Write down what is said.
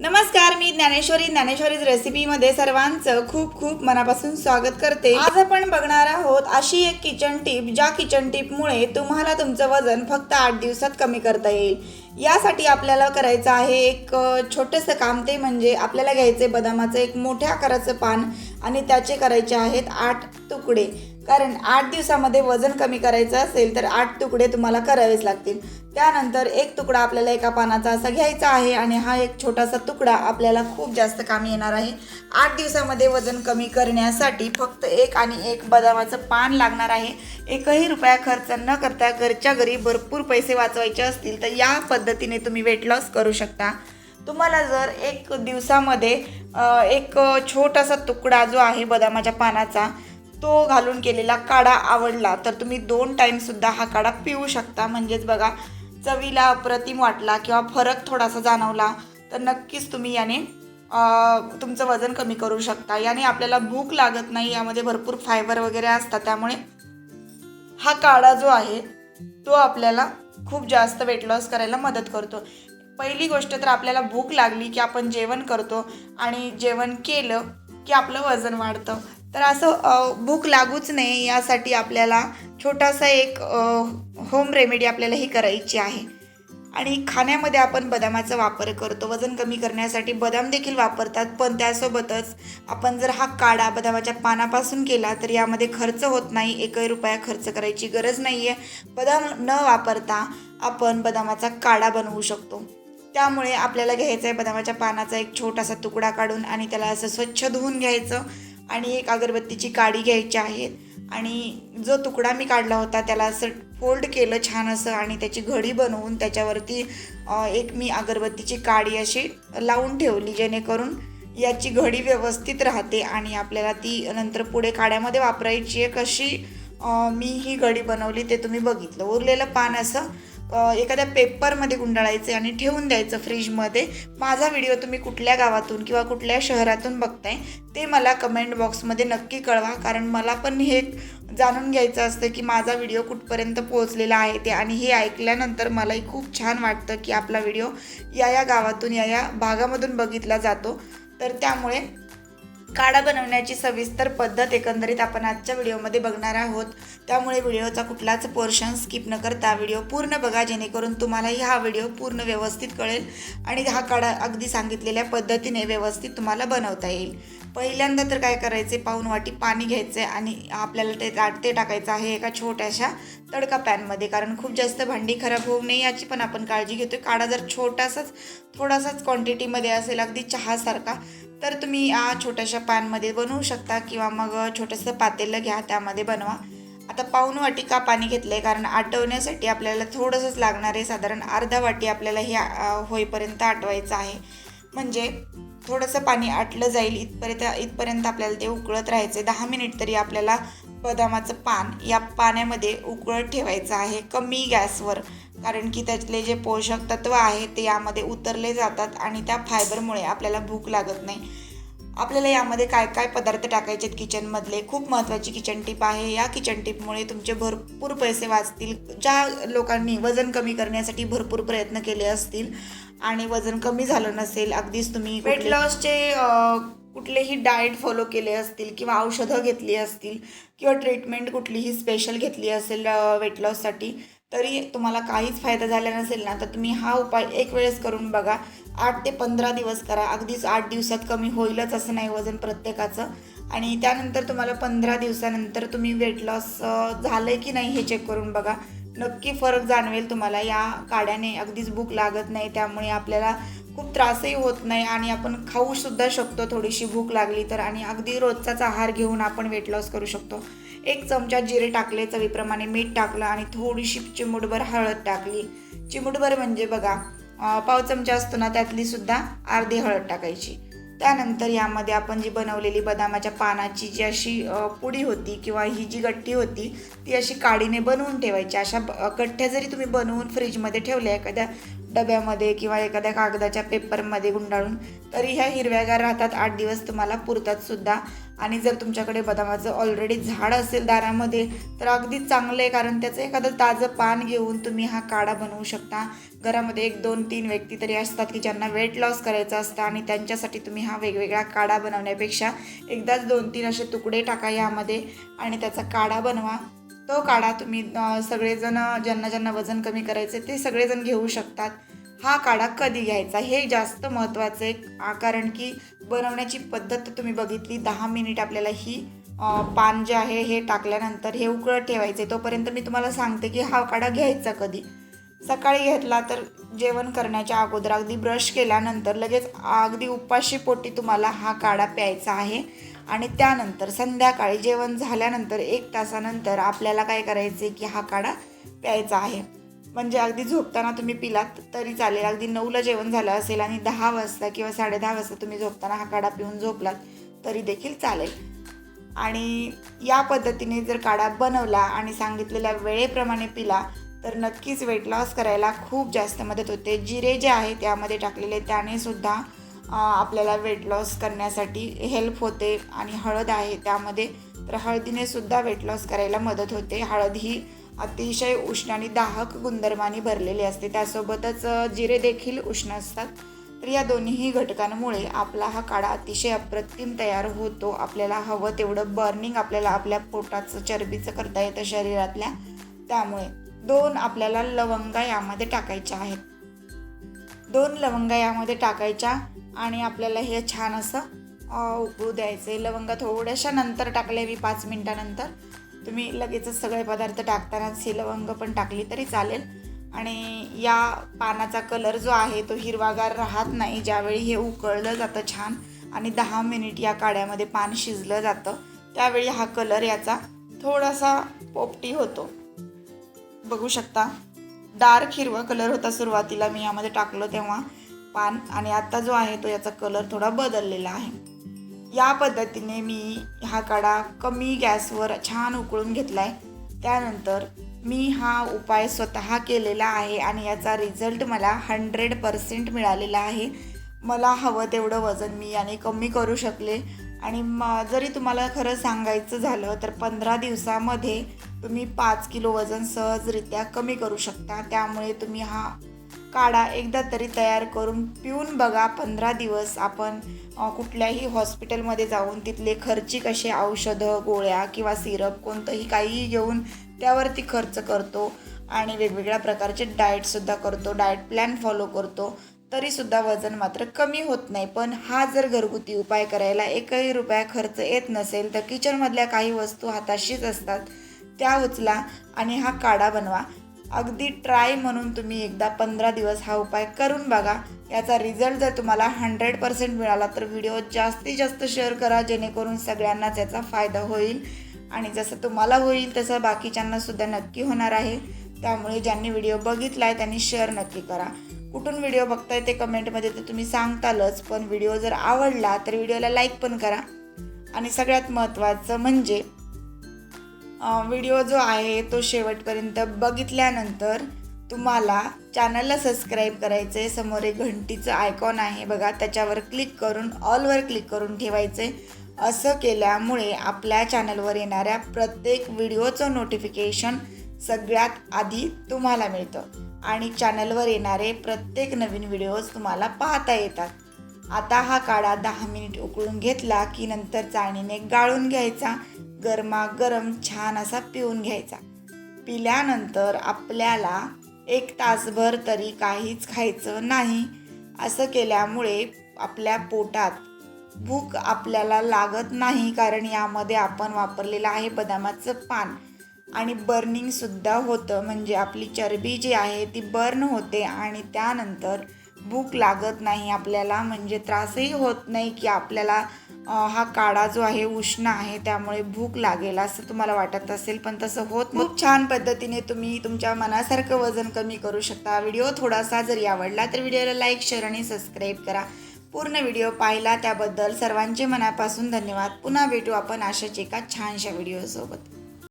नमस्कार मी ज्ञानेश्वरी. ज्ञानेश्वरीज रेसिपीमध्ये सर्वांचं खूप खूप मनापासून स्वागत करते. आज आपण बघणार आहोत अशी एक किचन टीप ज्या किचन टिपमुळे तुम्हाला तुमचं वजन फक्त आठ दिवसात कमी करता येईल. यासाठी आपल्याला करायचं आहे एक छोटंसं काम ते म्हणजे आपल्याला घ्यायचे बदामाचं एक मोठ्या आकाराचं पान आणि त्याचे करायचे आहेत आठ तुकडे. कारण आठ दिवसामध्ये वजन कमी करायचं असेल तर आठ तुकडे तुम्हाला करावेच लागतील. त्यानंतर एक तुकडा आपल्याला एका पानाचा असा घ्यायचा आहे आणि हा एक छोटासा तुकडा आपल्याला खूप जास्त कामी येणार आहे. आठ दिवसामध्ये वजन कमी करण्यासाठी फक्त एक आणि एक बदामाचं पान लागणार आहे. एकही रुपया खर्च न करता घरच्या घरी भरपूर पैसे वाचवायचे असतील तर या पद्धतीने तुम्ही वेट लॉस करू शकता. तुम्हाला जर एक दिवसामध्ये एक छोटासा तुकडा जो आहे बदामाच्या पानाचा तो घालून केलेला काढा आवडला तर तुम्ही दोन टाईमसुद्धा हा काढा पिऊ शकता. म्हणजेच बघा चवीला अप्रतिम वाटला किंवा फरक थोडासा जाणवला तर नक्कीच तुम्ही याने तुमचं वजन कमी करू शकता. याने आपल्याला भूक लागत नाही यामध्ये भरपूर फायबर वगैरे असतात त्यामुळे हा काढा जो आहे तो आपल्याला खूप जास्त वेट लॉस करायला मदत करतो. पहिली गोष्ट तर आपल्याला भूक लागली की आपण जेवण करतो आणि जेवण केलं की आपलं वजन वाढतं. तर असं भूक लागूच नये यासाठी आपल्याला छोटासा एक होम रेमेडी आपल्याला ही करायची आहे. आणि खाण्यामध्ये आपण बदामाचा वापर करतो. वजन कमी करण्यासाठी बदाम देखील वापरतात पण त्यासोबतच आपण जर हा काढा बदामाच्या पानापासून केला तर यामध्ये खर्च होत नाही. एकही रुपया खर्च करायची गरज नाही आहे बदाम न वापरता आपण बदामाचा काढा बनवू शकतो. त्यामुळे आपल्याला घ्यायचं आहे बदामाच्या पानाचा एक छोटासा तुकडा काढून आणि त्याला असं स्वच्छ धुवून घ्यायचं. आणि एक अगरबत्तीची काडी घ्यायची आहे. आणि जो तुकडा मी काढला होता त्याला असं फोल्ड केलं छान असं आणि त्याची घडी बनवून त्याच्यावरती एक मी अगरबत्तीची काडी अशी लावून ठेवली जेणेकरून याची घडी व्यवस्थित राहते आणि आपल्याला ती नंतर पुढे काड्यामध्ये वापरायची आहे कशी मी ही घडी बनवली ते तुम्ही बघितलं. उरलेलं पान असं एखाद्या पेपरमध्ये गुंडाळायचे आणि ठेवून द्यायचं फ्रीजमध्ये. माझा व्हिडिओ तुम्ही कुठल्या गावातून किंवा कुठल्या शहरातून बघताय ते मला कमेंट बॉक्समध्ये नक्की कळवा. कारण मला पण हे जाणून घ्यायचं असतं की माझा व्हिडिओ कुठपर्यंत पोहोचलेला आहे ते. आणि हे ऐकल्यानंतर मलाही खूप छान वाटतं की आपला व्हिडिओ या या गावातून या या भागामधून बघितला जातो. तर त्यामुळे काढा बनवण्याची सविस्तर पद्धत एकंदरीत आपण आजच्या व्हिडिओमध्ये बघणार आहोत. त्यामुळे व्हिडिओचा कुठलाच पोर्शन स्किप न करता व्हिडिओ पूर्ण बघा जेणेकरून तुम्हालाही हा व्हिडिओ पूर्ण व्यवस्थित कळेल आणि हा काढा अगदी सांगितलेल्या पद्धतीने व्यवस्थित तुम्हाला बनवता येईल. पहिल्यांदा तर काय करायचे? पाऊन वाटी पाणी घ्यायचे आणि आपल्याला ते ते टाकायचं आहे एका छोट्याशा तडका पॅनमध्ये. कारण खूप जास्त भांडी खराब होऊ नये याची पण आपण काळजी घेतो काढा जर छोटासाच थोडासाच क्वांटिटीमध्ये असेल अगदी चहासारखा तर तुम्ही या छोट्याशा पॅनमध्ये बनवू शकता किंवा मग छोटंसं पातेलं घ्या त्यामध्ये बनवा. आता पाऊन वाटी का पाणी घेतलं आहे कारण आटवण्यासाठी आपल्याला थोडंसंच लागणार आहे. साधारण अर्धा वाटी आपल्याला हे होईपर्यंत आटवायचं आहे. म्हणजे थोडंसं पाणी आटलं जाईल. इथपर्यंत इथपर्यंत आपल्याला ते उकळत राहायचं दहा मिनिट तरी आपल्याला बदामाचं पान या पाण्यामध्ये उकळत ठेवायचं आहे. कमी गॅसवर. कारण की त्यातले जे पोषक तत्व आहे ते यामध्ये उतरले जातात आणि त्या फायबरमुळे आपल्याला भूक लागत नाही. आपल्याला यामध्ये काय काय पदार्थ टाकायचे आहेत किचनमधले? खूप महत्त्वाची किचन टिप आहे. या किचन टिपमुळे तुमचे भरपूर पैसे वाचतील. ज्या लोकांनी वजन कमी करण्यासाठी भरपूर प्रयत्न केले असतील आणि वजन कमी झालं नसेल अगदीच तुम्ही वेट लॉसचे कुठलेही डाएट फॉलो केले असतील किंवा औषधं घेतली असतील किंवा ट्रीटमेंट कुठलीही स्पेशल घेतली असेल वेट लॉससाठी तरी तुम्हाला काहीच फायदा झाला नसेल ना तर तुम्ही हा उपाय एक वेळेस करून बघा. आठ ते पंधरा दिवस करा. अगदीच आठ दिवसात कमी होईलच असं नाही वजन प्रत्येकाचं. आणि त्यानंतर तुम्हाला पंधरा दिवसानंतर तुम्ही वेट लॉस झालं आहे की नाही हे चेक करून बघा. नक्की फरक जाणवेल तुम्हाला. या काड्याने अगदीच भूक लागत नाही त्यामुळे आपल्याला खूप त्रासही होत नाही आणि आपण खाऊसुद्धा शकतो. थोडीशी भूक लागली तर आणि अगदी रोजचाच आहार घेऊन आपण वेट लॉस करू शकतो. एक चमचा जिरे टाकले चवीप्रमाणे मीठ टाकलं आणि थोडीशी चिमूटभर हळद टाकली. चिमूटभर म्हणजे बघा पाव चमचा असतो ना त्यातली सुद्धा अर्धी हळद टाकायची. त्यानंतर यामध्ये आपण जी बनवलेली बदामाच्या पानाची जी अशी पुडी होती किंवा ही जी गट्टी होती ती अशी काडीने बनवून ठेवायची. अशा गठ्ठ्या जरी तुम्ही बनवून फ्रीजमध्ये ठेवल्या एखाद्या डब्यामध्ये किंवा एखाद्या कागदाच्या पेपरमध्ये गुंडाळून तरी ह्या हिरव्यागार राहतात. आठ दिवस तुम्हाला पुरतात सुद्धा. आणि जर तुमच्याकडे बदामाचं ऑलरेडी झाड असेल दारामध्ये तर अगदी चांगलं आहे. कारण त्याचं एखादं ताजं पान घेऊन तुम्ही हा काढा बनवू शकता. घरामध्ये एक दोन तीन व्यक्ती तरी असतात की ज्यांना वेट लॉस करायचं असतं आणि त्यांच्यासाठी तुम्ही हा वेगवेगळा काढा बनवण्यापेक्षा एकदाच दोन तीन असे तुकडे टाका यामध्ये आणि त्याचा काढा बनवा. तो काढा. तुम्ही सगळेजण ज्यांना ज्यांना वजन कमी करायचे ते सगळेजण घेऊ शकतात. हा काढा कधी घ्यायचा? हे जास्त महत्त्वाचं आहे कारण की बनवण्याची पद्धत तुम्ही बघितली. दहा मिनिट आपल्याला ही पान जे आहे हे टाकल्यानंतर हे उकळत ठेवायचे तोपर्यंत मी तुम्हाला सांगते की हा काढा घ्यायचा कधी. सकाळी घेतला तर जेवण करण्याच्या अगोदर अगदी ब्रश केल्यानंतर लगेच अगदी उपाशी पोटी तुम्हाला हा काढा प्यायचा आहे. आणि त्यानंतर संध्याकाळी जेवण झाल्यानंतर एक तासानंतर आपल्याला काय करायचे की हा काढा प्यायचा आहे. म्हणजे अगदी झोपताना तुम्ही पिलात तरी चालेल. अगदी नऊला जेवण झालं असेल आणि दहा वाजता किंवा साडे दहा वाजता तुम्ही झोपताना हा काढा पिऊन झोपलात तरी देखील चालेल. आणि या पद्धतीने जर काढा बनवला आणि सांगितलेल्या वेळेप्रमाणे पिला तर नक्कीच वेट लॉस करायला खूप जास्त मदत होते. जिरे जे आहे त्यामध्ये टाकलेले त्याने सुद्धा आपल्याला वेट लॉस करण्यासाठी हेल्प होते आणि हळद आहे त्यामध्ये तर हळदीने सुद्धा वेट लॉस करायला मदत होते. हळद ही अतिशय उष्ण आणि दाहक गुणधर्माने भरलेली असते. त्यासोबतच जिरे देखील उष्ण असतात. तर या दोन्हीही घटकांमुळे आपला हा काढा अतिशय अप्रतिम तयार होतो. आपल्याला हवं तेवढं बर्निंग आपल्याला आपल्या पोटाचं चरबीचं करता येतं शरीरातल्या. त्यामुळे दोन आपल्याला लवंगा यामध्ये टाकायच्या आहेत. दोन लवंगा यामध्ये टाकायच्या. आणि आपल्याला हे छान असं उकळू उकळू द्यायचे लवंगा थोड्याशा नंतर टाकले मी पाच मिनटानंतर. तुम्ही लगेचच सगळे पदार्थ टाकतानाच ही लवंग पण टाकली तरी चालेल. आणि या पानाचा कलर जो आहे तो हिरवागार राहत नाही. ज्यावेळी हे उकळलं जातं छान आणि दहा मिनिट या काड्यामध्ये पान शिजलं जातं त्यावेळी हा कलर याचा थोडासा पोपटी होतो. बघू शकता. डार्क हिरवा कलर होता सुरुवातीला. मी यामध्ये टाकलं तेव्हा. पान आणि आत्ता जो आहे तो याचा कलर थोडा बदललेला आहे. या पद्धतीने मी हा काढा कमी गॅसवर छान उकळून घेतला आहे त्यानंतर मी हा उपाय स्वतः केलेला आहे आणि याचा रिझल्ट मला हंड्रेड पर्सेंट मिळालेला आहे. मला हवं तेवढं वजन मी याने कमी करू शकले. आणि म जरी तुम्हाला खरं सांगायचं झालं तर पंधरा दिवसामध्ये तुम्ही पाच किलो वजन सहजरित्या कमी करू शकता. त्यामुळे तुम्ही हा काढा एकदा तरी तयार करून पिऊन बघा पंधरा दिवस आपण कुठल्याही हॉस्पिटलमध्ये जाऊन तिथले खर्चिक असे औषधं गोळ्या किंवा सिरप कोणतंही काहीही घेऊन त्यावरती खर्च करतो आणि वेगवेगळ्या प्रकारचे डाएटसुद्धा करतो डाएट प्लॅन फॉलो करतो तरीसुद्धा वजन मात्र कमी होत नाही. पण हा जर घरगुती उपाय करायला एकही रुपया खर्च येत नसेल तर किचनमधल्या काही वस्तू हाताशीच असतात त्या उचला आणि हा काढा बनवा. अगदी ट्राय म्हणून तुम्ही एकदा पंधरा दिवस हा उपाय करून बघा. याचा रिझल्ट जर तुम्हाला हंड्रेड पर्सेंट मिळाला तर व्हिडिओ जास्तीत जास्त शेअर करा जेणेकरून सगळ्यांनाच याचा फायदा होईल. आणि जसं तुम्हाला होईल तसं बाकीच्यांना सुद्धा नक्की होणार आहे. त्यामुळे ज्यांनी व्हिडिओ बघितला आहे त्यांनी शेअर नक्की करा. कुठून व्हिडिओ बघताय ते कमेंटमध्ये तर तुम्ही सांगतालच पण व्हिडिओ जर आवडला तर व्हिडिओला लाईक पण करा. आणि सगळ्यात महत्त्वाचं म्हणजे व्हिडिओ जो आहे तो शेवटपर्यंत बघितल्यानंतर तुम्हाला चॅनलला सबस्क्राईब करायचं आहे समोर एक घंटीचं आयकॉन आहे बघा. त्याच्यावर क्लिक करून ऑलवर क्लिक करून ठेवायचं आहे असं केल्यामुळे आपल्या चॅनलवर येणाऱ्या प्रत्येक व्हिडिओचं नोटिफिकेशन सगळ्यात आधी तुम्हाला मिळतं. आणि चॅनलवर येणारे प्रत्येक नवीन व्हिडिओज तुम्हाला पाहता येतात. आता हा काढा दहा मिनिट उकळून घेतला की नंतर चाळणीने गाळून घ्यायचा. गरमागरम छान असा पिऊन घ्यायचा. पिल्यानंतर आपल्याला एक तासभर तरी काहीच खायचं नाही असं केल्यामुळे आपल्या पोटात भूक आपल्याला लागत नाही कारण यामध्ये आपण वापरलेलं आहे बदामाचं पान. आणि बर्निंगसुद्धा होतं म्हणजे आपली चरबी जी आहे ती बर्न होते आणि त्यानंतर भूक लागत नाही आपल्याला म्हणजे त्रासही होत नाही की आपल्याला हा काढा जो आहे उष्ण आहे त्यामुळे भूक लागेल असं तुम्हाला वाटत असेल पण तसं होत. खूप छान पद्धतीने तुम्ही तुमच्या मनासारखं वजन कमी करू शकता. व्हिडिओ थोडासा जरी आवडला तर व्हिडिओला लाईक शेअर आणि सबस्क्राईब करा. पूर्ण व्हिडिओ पाहिला त्याबद्दल सर्वांचे मनापासून धन्यवाद. पुन्हा भेटू आपण अशाच एका छानशा व्हिडिओसोबत.